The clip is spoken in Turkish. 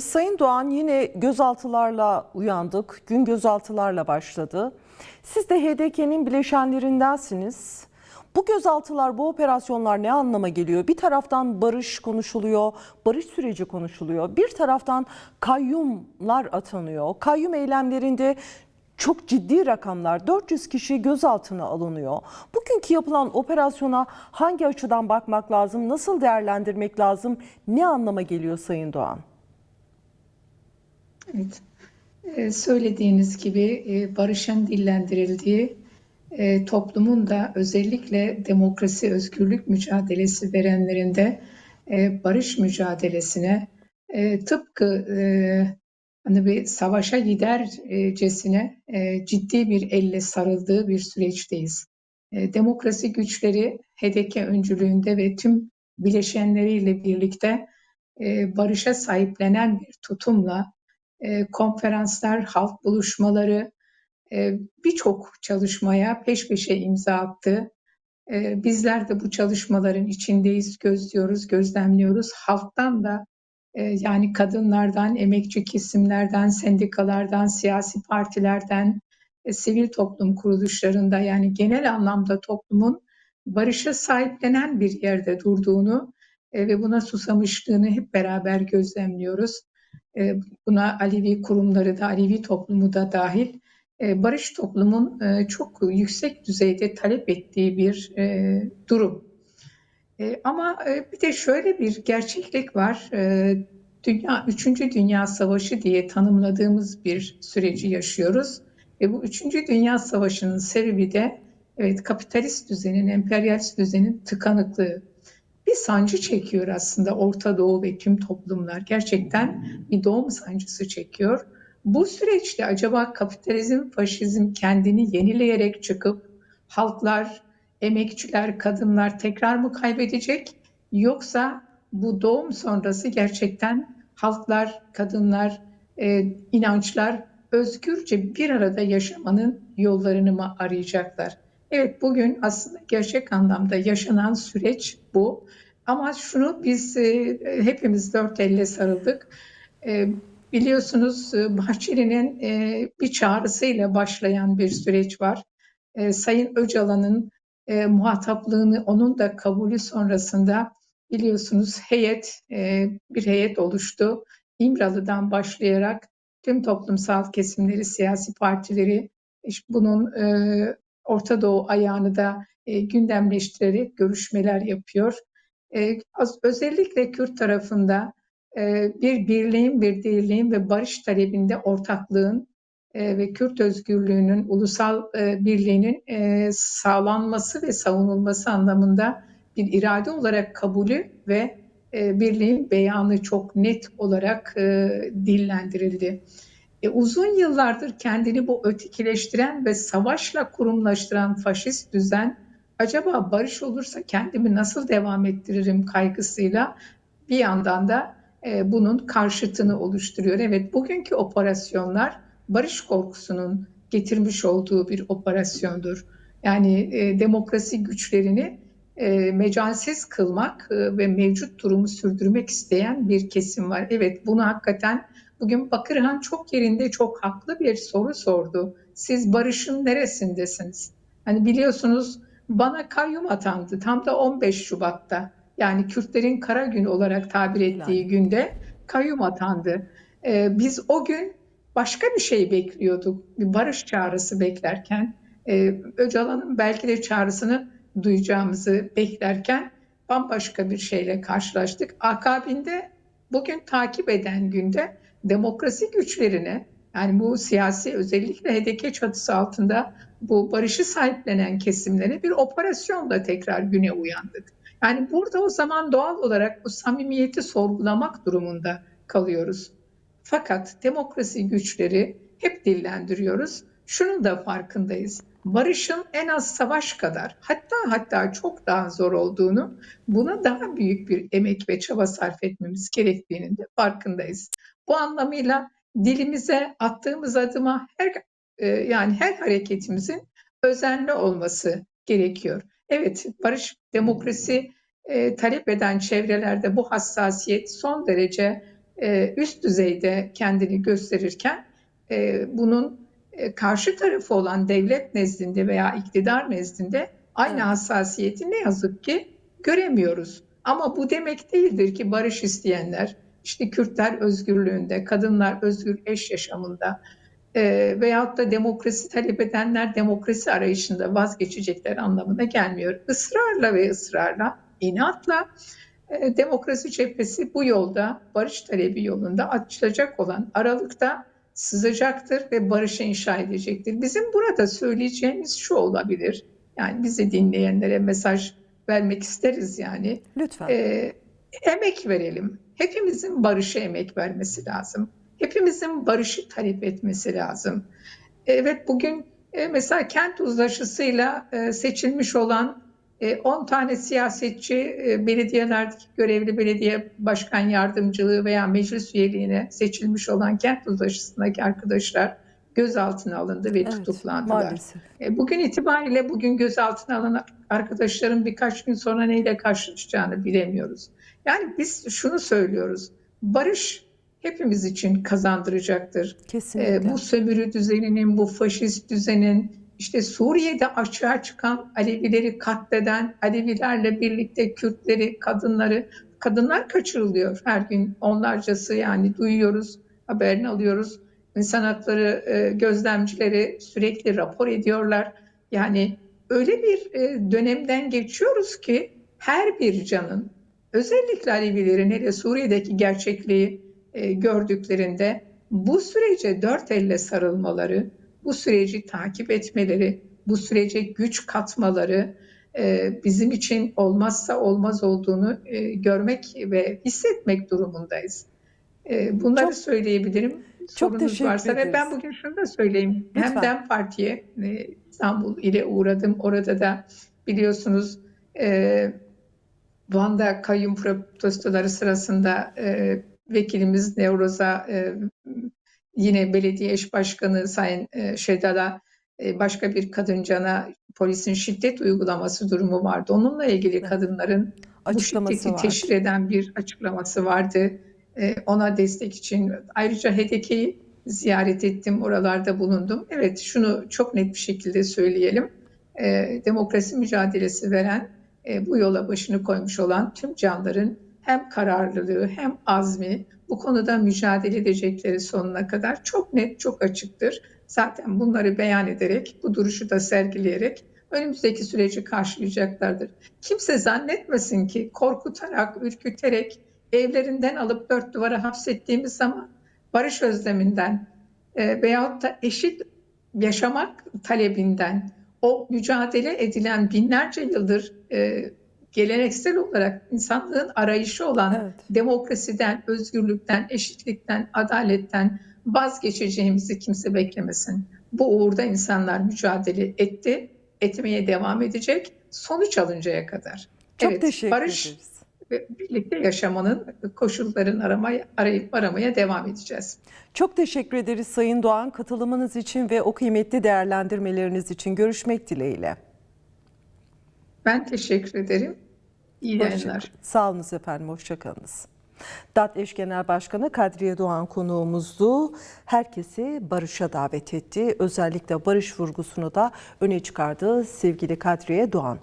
Sayın Doğan yine gözaltılarla uyandık. Gün gözaltılarla başladı. Siz de HDK'nin bileşenlerindensiniz. Bu gözaltılar, bu operasyonlar ne anlama geliyor? Bir taraftan barış konuşuluyor, barış süreci konuşuluyor. Bir taraftan kayyumlar atanıyor. Kayyum eylemlerinde çok ciddi rakamlar, 400 kişi gözaltına alınıyor. Bugünkü yapılan operasyona hangi açıdan bakmak lazım, nasıl değerlendirmek lazım, ne anlama geliyor Sayın Doğan? Evet. Ee, Söylediğiniz gibi e, barışın dillendirildiği e, toplumun da özellikle demokrasi, özgürlük mücadelesi verenlerinde e, barış mücadelesine e, tıpkı e, hani bir savaşa gidercesine e, ciddi bir elle sarıldığı bir süreçteyiz. E, Demokrasi güçleri HDK öncülüğünde ve tüm bileşenleriyle birlikte e, barışa sahiplenen bir tutumla e, konferanslar, halk buluşmaları, e, birçok çalışmaya peş peşe imza attı. E, bizler de bu çalışmaların içindeyiz, gözlüyoruz, gözlemliyoruz. Halktan da e, yani kadınlardan, emekçi kesimlerden, sendikalardan, siyasi partilerden, e, sivil toplum kuruluşlarında yani genel anlamda toplumun barışa sahiplenen bir yerde durduğunu e, ve buna susamışlığını hep beraber gözlemliyoruz. E, buna Alevi kurumları da, Alevi toplumu da dahil e, barış toplumun e, çok yüksek düzeyde talep ettiği bir durum. Ama bir de şöyle bir gerçeklik var. Dünya, Üçüncü Dünya Savaşı diye tanımladığımız bir süreci yaşıyoruz. Ve bu Üçüncü Dünya Savaşı'nın sebebi de evet kapitalist düzenin, emperyalist düzenin tıkanıklığı bir sancı çekiyor aslında Orta Doğu ve tüm toplumlar. Gerçekten bir doğum sancısı çekiyor. Bu süreçte acaba kapitalizm, faşizm kendini yenileyerek çıkıp halklar, emekçiler, kadınlar tekrar mı kaybedecek? Yoksa bu doğum sonrası gerçekten halklar, kadınlar, e, inançlar özgürce bir arada yaşamanın yollarını mı arayacaklar? Evet bugün aslında gerçek anlamda yaşanan süreç bu. Ama şunu biz e, hepimiz dört elle sarıldık. E, biliyorsunuz e, Bahçeli'nin e, bir çağrısıyla başlayan bir süreç var. E, Sayın Öcalan'ın e, muhataplığını onun da kabulü sonrasında biliyorsunuz heyet e, bir heyet oluştu. İmralı'dan başlayarak tüm toplumsal kesimleri, siyasi partileri bunun e, Orta Doğu ayağını da e, gündemleştirerek görüşmeler yapıyor. E, az, özellikle Kürt tarafında e, bir birliğin, bir dirliğin ve barış talebinde ortaklığın e, ve Kürt özgürlüğünün, ulusal e, birliğinin e, sağlanması ve savunulması anlamında bir irade olarak kabulü ve e, birliğin beyanı çok net olarak e, dillendirildi. E, uzun yıllardır kendini bu ötekileştiren ve savaşla kurumlaştıran faşist düzen acaba barış olursa kendimi nasıl devam ettiririm kaygısıyla bir yandan da e, bunun karşıtını oluşturuyor. Evet bugünkü operasyonlar barış korkusunun getirmiş olduğu bir operasyondur. Yani e, demokrasi güçlerini e, mecalsiz kılmak e, ve mevcut durumu sürdürmek isteyen bir kesim var. Evet bunu hakikaten Bugün Bakırhan çok yerinde çok haklı bir soru sordu. Siz barışın neresindesiniz? Hani biliyorsunuz bana kayyum atandı tam da 15 Şubat'ta. Yani Kürtlerin kara gün olarak tabir ettiği yani. günde kayyum atandı. Ee, biz o gün başka bir şey bekliyorduk. Bir barış çağrısı beklerken. E, Öcalan'ın belki de çağrısını duyacağımızı beklerken bambaşka bir şeyle karşılaştık. Akabinde bugün takip eden günde demokrasi güçlerine yani bu siyasi özellikle HDK çatısı altında bu barışı sahiplenen kesimlere bir operasyonla tekrar güne uyandık. Yani burada o zaman doğal olarak bu samimiyeti sorgulamak durumunda kalıyoruz. Fakat demokrasi güçleri hep dillendiriyoruz. Şunun da farkındayız. Barışın en az savaş kadar hatta hatta çok daha zor olduğunu, buna daha büyük bir emek ve çaba sarf etmemiz gerektiğinin de farkındayız. Bu anlamıyla dilimize attığımız adıma her e, yani her hareketimizin özenli olması gerekiyor. Evet, barış, demokrasi e, talep eden çevrelerde bu hassasiyet son derece e, üst düzeyde kendini gösterirken e, bunun e, karşı tarafı olan devlet nezdinde veya iktidar nezdinde aynı hassasiyeti ne yazık ki göremiyoruz. Ama bu demek değildir ki barış isteyenler, işte Kürtler özgürlüğünde, kadınlar özgür eş yaşamında e, veyahut da demokrasi talep edenler demokrasi arayışında vazgeçecekler anlamına gelmiyor. Israrla ve ısrarla, inatla e, demokrasi cephesi bu yolda, barış talebi yolunda açılacak olan aralıkta sızacaktır ve barışı inşa edecektir. Bizim burada söyleyeceğimiz şu olabilir. Yani bizi dinleyenlere mesaj vermek isteriz yani. Lütfen. Ee, emek verelim. Hepimizin barışa emek vermesi lazım. Hepimizin barışı talep etmesi lazım. Evet bugün e, mesela kent uzlaşısıyla e, seçilmiş olan e, 10 tane siyasetçi e, belediyelerdeki görevli belediye başkan yardımcılığı veya meclis üyeliğine seçilmiş olan kent uzlaşısındaki arkadaşlar gözaltına alındı ve evet, tutuklandılar. maalesef. E, Bugün itibariyle bugün gözaltına alınan arkadaşların birkaç gün sonra neyle karşılaşacağını bilemiyoruz. Yani biz şunu söylüyoruz. Barış hepimiz için kazandıracaktır. Kesinlikle. E, bu sömürü düzeninin, bu faşist düzenin, işte Suriye'de açığa çıkan Alevileri katleden, Alevilerle birlikte Kürtleri, kadınları, kadınlar kaçırılıyor her gün onlarcası yani duyuyoruz, haberini alıyoruz. İnsan hakları e, gözlemcileri sürekli rapor ediyorlar. Yani öyle bir e, dönemden geçiyoruz ki her bir canın özellikle Alevilerin hele Suriye'deki gerçekliği e, gördüklerinde bu sürece dört elle sarılmaları, bu süreci takip etmeleri, bu sürece güç katmaları e, bizim için olmazsa olmaz olduğunu e, görmek ve hissetmek durumundayız. E, bunları Çok- söyleyebilirim. Sorunuz teşekkür varsa ve ben bugün şunu da söyleyeyim. Lütfen. Hem DEM Parti'ye e, İstanbul ile uğradım. Orada da biliyorsunuz e, Van'da kayyum protestoları sırasında e, vekilimiz Nevroz'a e, yine belediye eş başkanı Sayın e, Şedal'a e, başka bir kadıncana polisin şiddet uygulaması durumu vardı. Onunla ilgili kadınların bu şiddeti var. teşhir eden bir açıklaması vardı. E, ona destek için. Ayrıca HDK'yi ziyaret ettim, oralarda bulundum. Evet, şunu çok net bir şekilde söyleyelim. E, demokrasi mücadelesi veren, e, bu yola başını koymuş olan tüm canların hem kararlılığı hem azmi bu konuda mücadele edecekleri sonuna kadar çok net, çok açıktır. Zaten bunları beyan ederek, bu duruşu da sergileyerek önümüzdeki süreci karşılayacaklardır. Kimse zannetmesin ki korkutarak, ürküterek evlerinden alıp dört duvara hapsettiğimiz zaman barış özleminden e, veyahut da eşit yaşamak talebinden o mücadele edilen binlerce yıldır e, geleneksel olarak insanlığın arayışı olan Evet. demokrasiden, özgürlükten, eşitlikten, adaletten vazgeçeceğimizi kimse beklemesin. Bu uğurda insanlar mücadele etti, etmeye devam edecek sonuç alıncaya kadar. Çok Evet, teşekkür barış ederiz. Birlikte yaşamanın koşullarını aramaya, arayıp aramaya devam edeceğiz. Çok teşekkür ederiz Sayın Doğan katılımınız için ve o kıymetli değerlendirmeleriniz için. Görüşmek dileğiyle. Ben teşekkür ederim. İyi yayınlar. kalın. Sağ olunuz efendim, hoşçakalınız. DAT Eş Genel Başkanı Kadriye Doğan konuğumuzdu. Herkesi barışa davet etti. Özellikle barış vurgusunu da öne çıkardı sevgili Kadriye Doğan.